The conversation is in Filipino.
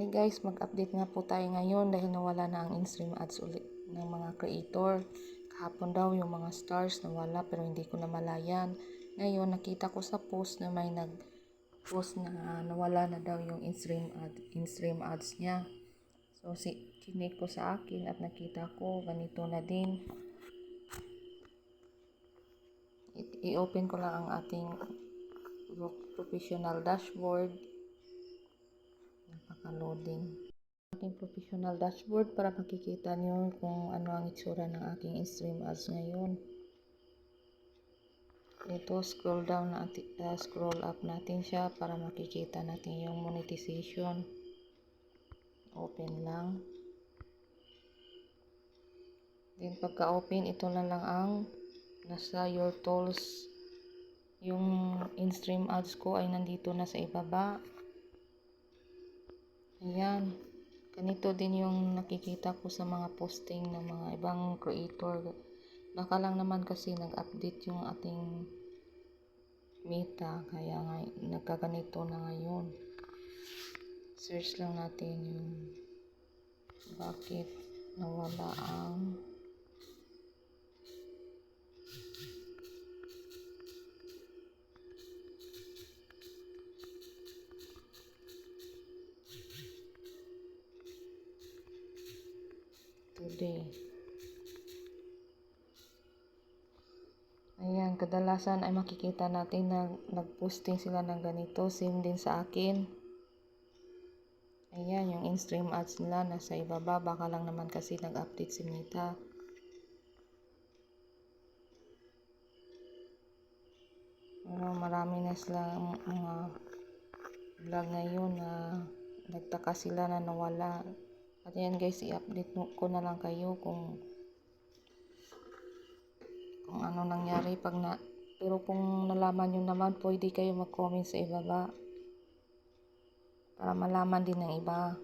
Hi guys, mag-update nga po tayo ngayon dahil nawala na ang in-stream ads ulit ng mga creator. Kahapon daw yung mga stars nawala pero hindi ko namalayan. Ngayon nakita ko sa post na may nag-post na nawala na daw yung in-stream ad, in-stream ads niya. So si kinig ko sa akin at nakita ko ganito na din. I-open ko lang ang ating professional dashboard napaka-loading aking professional dashboard para makikita nyo kung ano ang itsura ng aking stream ads ngayon. Ito scroll down natin uh, scroll up natin siya para makikita natin yung monetization. Open lang. Then pagka open ito na lang ang nasa your tools. Yung in-stream ads ko ay nandito na sa ibaba Ayan. Ganito din yung nakikita ko sa mga posting ng mga ibang creator. Baka lang naman kasi nag-update yung ating meta. Kaya nga, nagkaganito na ngayon. Search lang natin yung bakit nawala ang today. Ayan, kadalasan ay makikita natin na nag-posting sila ng ganito. Same din sa akin. Ayan, yung in-stream ads nila nasa ibaba. Baka lang naman kasi nag-update si Meta. Pero marami na sila mga vlog ngayon na nagtaka sila na nawala. At yan guys, i-update ko na lang kayo kung kung ano nangyari pag na pero kung nalaman nyo naman, pwede kayo mag-comment sa ibaba para malaman din ng iba.